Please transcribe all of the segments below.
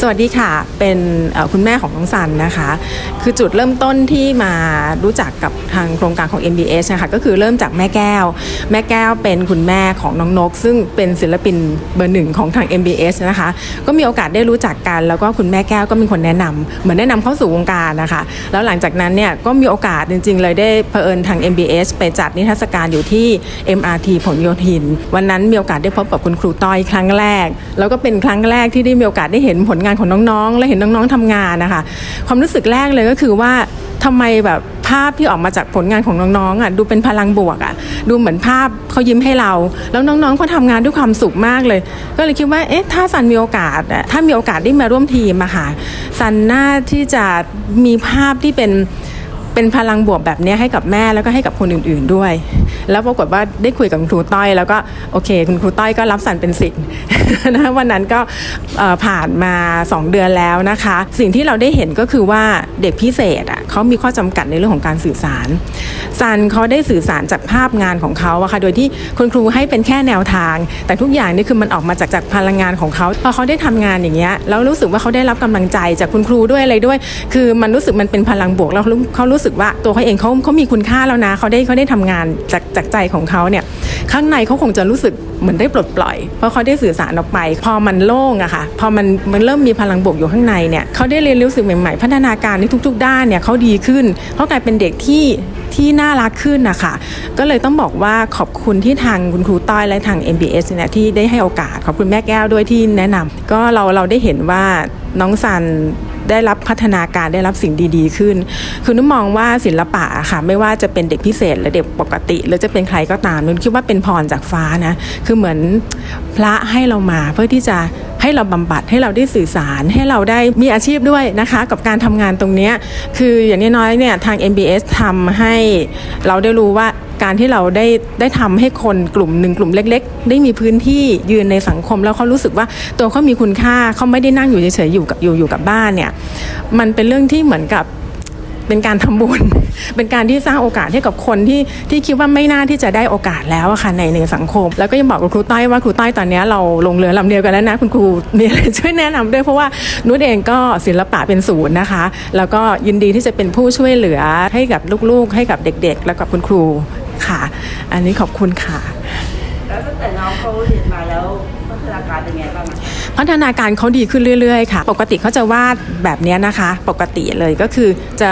สวัสดีค่ะ เป็นคุณแม่ของน้องซันนะคะ คือจุดเริ่มต้นที่มารู้จักกับทางโครงการของ MBS นะคะก็คือเริ่มจากแม่แก้ว แม่แก้วเป็นคุณแม่ของน้องนก ซึ่งเป็นศิลปินเบอร์หนึ่งของทาง MBS นะคะ ก็มีโอกาสได้รู้จักกัน แล้วก็คุณแม่แก้วก็เป็นคนแนะนำเหมือนแนะนำเข้าสู่วงการนะคะ แล้วหลังจากนั้นเนี่ยก็มีโอกาสจริง ๆ เลยได้เผอิญทาง MBS ไปจัดนิทรรศการอยู่ที่ MRT ผลโยธิน วันนั้นมีโอกาสได้พบกับคุณครูต้อยครั้งแรก แล้วก็เป็นครั้งแรกที่ได้มีโอกาสได้เห็นผลงานของน้องๆ และเห็นน้องๆทำงานนะคะ ความรู้สึกแรกเลยก็คือว่าทำไมแบบภาพที่ออกมาจากผลงานของน้องๆอะดูเป็นพลังบวกอะดูเหมือนภาพเขายิ้มให้เรา แล้วน้องๆเขาทำงานด้วยความสุขมากเลย ก็เลยคิดว่าเอ๊ะถ้าซันมีโอกาสถ้ามีโอกาสได้มาร่วมทีมอะค่ะซันน่าที่จะมีภาพที่เป็นเป็นพลังบวกแบบนี้ให้กับแม่แล้วก็ให้กับคนอื่น ๆด้วย แล้วปรากฏว่าได้คุยกับคุณครูต้อย แล้วก็โอเค คุณครูต้อยก็รับสันเป็นสิทธิ์นะวันนั้นก็ผ่านมา 2 เดือนแล้วนะคะ สิ่งที่เราได้เห็นก็คือว่าเด็กพิเศษอะเขามีข้อจำกัดในเรื่องของการสื่อสารซันเขาได้สื่อสารจากภาพงานของเขาอะค่ะโดยที่คุณครูให้เป็นแค่แนวทาง แต่ทุกอย่างนี่คือมันออกมาจากจากพลังงานของเขาพอเขาได้ทำงานอย่างเงี้ยแล้วรู้สึกว่าเขาได้รับกำลังใจจากคุณครูด้วยอะไรด้วย คือมันรู้สึกมันเป็นพลังบวกแล้วเขารู้เขารู้สึกว่าตัวเขาเองเขาเขามีคุณค่าแล้วนะเขาได้เขาได้ทำงานจากจากใจของเขาเนี่ยข้างในเขาคงจะรู้สึกเหมือนได้ปลดปล่อย เพราะเขาได้สื่อสารออกไป พอมันโล่งอะค่ะ พอมันมันเริ่มมีพลังบวกอยู่ข้างในเนี่ยเขาได้เรียนรู้สิ่งใหม่ๆ พัฒนาการในทุก ๆ ด้านเนี่ยเขาดีขึ้นเขากลายเป็นเด็กที่ที่น่ารักขึ้นนะคะ ก็เลยต้องบอกว่าขอบคุณที่ทางคุณครูต้อยและทาง MBS เนี่ยที่ได้ให้โอกาส ขอบคุณแม่แก้วด้วยที่แนะนำก็เราเราได้เห็นว่าน้องซัน ได้รับพัฒนาการได้รับสิ่งดีๆ ขึ้น คือนุ่มมองว่าศิลปะอะค่ะไม่ว่าจะเป็นเด็กพิเศษหรือเด็กปกติ หรือจะเป็นใครก็ตามนุ่นคิดว่าเป็นพรจากฟ้านะคือเหมือนพระให้เรามาเพื่อที่จะให้เราบำบัดให้เราได้สื่อสารให้เราได้มีอาชีพด้วยนะคะ กับการทำงานตรงนี้คืออย่างน้อยๆเนี่ยทาง MBS ทำให้เราได้รู้ว่า การที่เราได้ได้ทำให้คนกลุ่มหนึ่งกลุ่มเล็ก ๆ ได้มีพื้นที่ยืนในสังคม แล้วเขารู้สึกว่าตัวเขามีคุณค่าเขาไม่ได้นั่งอยู่เฉยๆอยู่กับอยู่อยู่กับบ้านเนี่ยมันเป็นเรื่องที่เหมือนกับเป็นการทำบุญ เป็นการที่สร้างโอกาสให้กับคนที่ที่คิดว่าไม่น่าที่จะได้โอกาสแล้วอะค่ะในในสังคม แล้วก็ยังบอกกับครูต้อยว่าครูต้อยตอนนี้เราลงเรือลำเดียวกันแล้วนะคุณครูมีอะไรช่วยแนะนำด้วยเพราะว่านุชเองก็ศิลปะเป็นศูนย์นะคะ แล้วก็ยินดีที่จะเป็นผู้ช่วยเหลือให้กับลูกๆ ให้กับเด็ก ๆ แล้วกับคุณครู ค่ะ อันนี้ขอบคุณค่ะ แล้วตั้งแต่น้องเขาเรียนมาแล้วพัฒนาการเป็นไงบ้างอะพัฒนาการเขาดีขึ้นเรื่อยๆค่ะ ปกติเขาจะวาดแบบเนี้ยนะคะ ปกติเลยก็คือจะ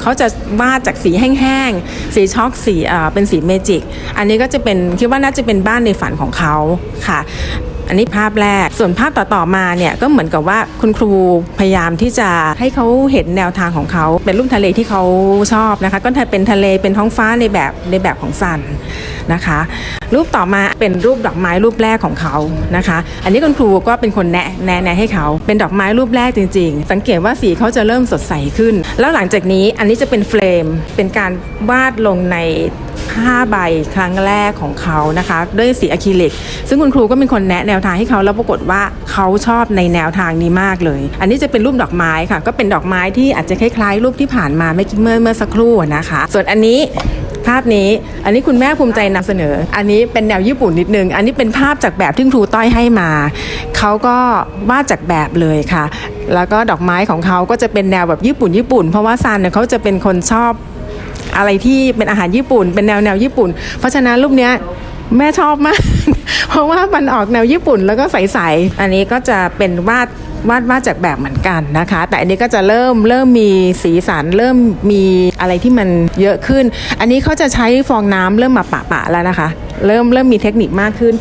เขาจะวาดจากสีแห้งๆ สีช็อกสีอ่าเป็นสีเมจิก อันนี้ก็จะเป็นคิดว่าน่าจะเป็นบ้านในฝันของเขาค่ะ อันนี้ภาพแรก ส่วนภาพต่อๆมาเนี่ยก็เหมือนกับว่าคุณครูพยายามที่จะให้เขาเห็นแนวทางของเขาเป็นรูปทะเลที่เขาชอบนะคะ ก็จะเป็นทะเลเป็นท้องฟ้าในแบบในแบบของซันนะคะ รูปต่อมาเป็นรูปดอกไม้รูปแรกของเขานะคะ อันนี้คุณครูก็เป็นคนแนะแนะแนะให้เขาเป็นดอกไม้รูปแรกจริง ๆ สังเกตว่าสีเขาจะเริ่มสดใสขึ้น แล้วหลังจากนี้อันนี้จะเป็นเฟรมเป็นการวาดลงใน ผ้าใบครั้งแรกของเขานะคะ ด้วยสีอะคริลิก ซึ่งคุณครูก็เป็นคนแนะแนวทางให้เขาแล้วปรากฏว่าเขาชอบในแนวทางนี้มากเลย อันนี้จะเป็นรูปดอกไม้ค่ะ ก็เป็นดอกไม้ที่อาจจะคล้ายๆรูปที่ผ่านมาไม่กี่เมื่อเมื่อสักครู่นะคะ ส่วนอันนี้ภาพนี้ อันนี้คุณแม่ภูมิใจนำเสนอ อันนี้เป็นแนวญี่ปุ่นนิดนึง อันนี้เป็นภาพจากแบบที่ครูต้อยให้มา เขาก็วาดจากแบบเลยค่ะ แล้วก็ดอกไม้ของเขาก็จะเป็นแนวแบบญี่ปุ่นญี่ปุ่น เพราะว่าซันเนี่ยเขาจะเป็นคนชอบ อะไรที่เป็นอาหารญี่ปุ่น เป็นแนวแนวญี่ปุ่น เพราะฉะนั้นรูปเนี้ยแม่ชอบมาก เพราะว่ามันออกแนวญี่ปุ่นแล้วก็ใสๆ อันนี้ก็จะเป็นวาดวาดวาดจากแบบเหมือนกันนะคะ แต่อันนี้ก็จะเริ่มเริ่มมีสีสันเริ่มมีอะไรที่มันเยอะขึ้น อันนี้เขาจะใช้ฟองน้ำเริ่มมาปะปะแล้วนะคะ เริ่มเริ่มมีเทคนิคมากขึ้น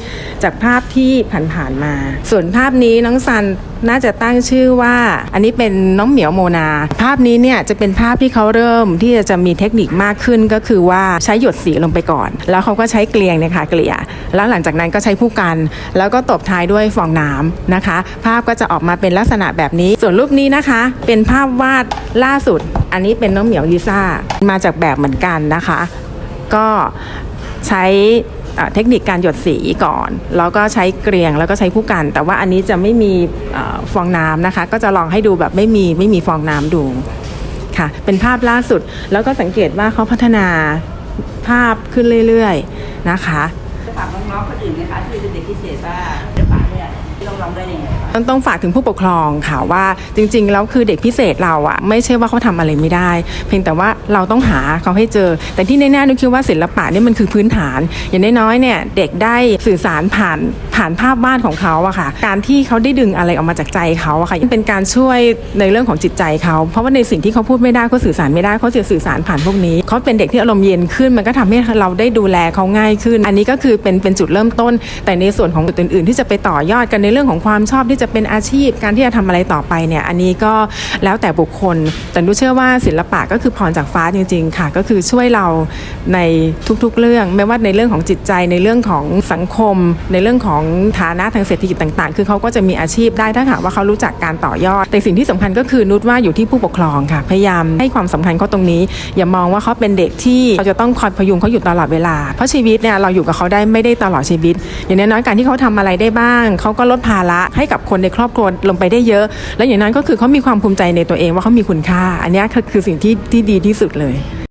จากภาพที่ผ่านๆมา ส่วนภาพนี้น้องซันน่าจะตั้งชื่อว่าอันนี้เป็นน้องเหมียวโมนา ภาพนี้เนี่ยจะเป็นภาพที่เขาเริ่มที่จะมีเทคนิคมากขึ้นก็คือว่าใช้หยดสีลงไปก่อน แล้วเขาก็ใช้เกลียงเนี่ยค่ะเกลี่ย แล้วหลังจากนั้นก็ใช้ผู้กัน แล้วก็ตบท้ายด้วยฟองน้ำนะคะ ภาพก็จะออกมาเป็นลักษณะแบบนี้ ส่วนรูปนี้นะคะ เป็นภาพวาดล่าสุด อันนี้เป็นน้องเหมียวลิซ่ามาจากแบบเหมือนกันนะคะ ก็ใช้ เทคนิคการหยดสีก่อน แล้วก็ใช้เกลียงแล้วก็ใช้ผู้กัน แต่ว่าอันนี้จะไม่มีอฟองน้ำนะคะ ก็จะลองให้ดูแบบไม่มีไม่มีฟองน้ำดูค่ะ เป็นภาพล่าสุดแล้วก็สังเกตว่าเขาพัฒนาภาพขึ้นเรื่อยๆนะคะจะฝากน้องๆคนอื่นไหมคะที่เป็นเด็กพิเศษว่าจะฝากเนี่ยที่ลองได้ยังไง ต้องต้องฝากถึงผู้ปกครองค่ะว่าจริง ๆ แล้วคือเด็กพิเศษเราอะไม่ใช่ว่าเขาทำอะไรไม่ได้ เพียงแต่ว่าเราต้องหาเขาให้เจอ แต่ที่แน่ๆนุกคิดว่าศิลปะนี่มันคือพื้นฐาน อย่างน้อยๆเนี่ยเด็กได้สื่อสารผ่าน ผ่านภาพวาดของเขาอะค่ะ การที่เขาได้ดึงอะไรออกมาจากใจเขาอะค่ะเป็นการช่วยในเรื่องของจิตใจเขาเพราะว่าในสิ่งที่เขาพูดไม่ได้เขาสื่อสารไม่ได้เขาจะสื่อสารผ่านพวกนี้เขาเป็นเด็กที่อารมณ์เย็นขึ้น มันก็ทำให้เราได้ดูแลเขาง่ายขึ้น อันนี้ก็คือเป็นเป็นจุดเริ่มต้น แต่ในส่วนของจุดอื่น ๆ ที่จะไปต่อยอดกันในเรื่องของความชอบที่จะเป็นอาชีพ การที่จะทำอะไรต่อไปเนี่ยอันนี้ก็แล้วแต่บุคคล แต่รู้เชื่อว่าศิลปะก็คือพรจากฟ้าจริง ๆ ค่ะ ก็คือช่วยเราในทุกๆเรื่อง ไม่ว่าในเรื่องของจิตใจในเรื่องของสังคม ในเรื่องของฐานะทางเศรษฐกิจต่าง ๆ คือเขาก็จะมีอาชีพได้ถ้าหากว่าเขารู้จักการต่อยอด แต่สิ่งที่สำคัญก็คือนุชว่าอยู่ที่ผู้ปกครองค่ะ พยายามให้ความสำคัญเขาตรงนี้ อย่ามองว่าเขาเป็นเด็กที่เราจะต้องคอยพยุงเขาอยู่ตลอดเวลา เพราะชีวิตเนี่ยเราอยู่กับเขาได้ไม่ได้ตลอดชีวิต อย่างน้อยๆการที่เขาทำอะไรได้บ้าง เขาก็ลดภาระให้กับคนในครอบครัวลงไปได้เยอะ และอย่างนั้นก็คือเขามีความภูมิใจในตัวเองว่าเขามีคุณค่า อันนี้คือคือสิ่งที่ที่ดีที่สุดเลย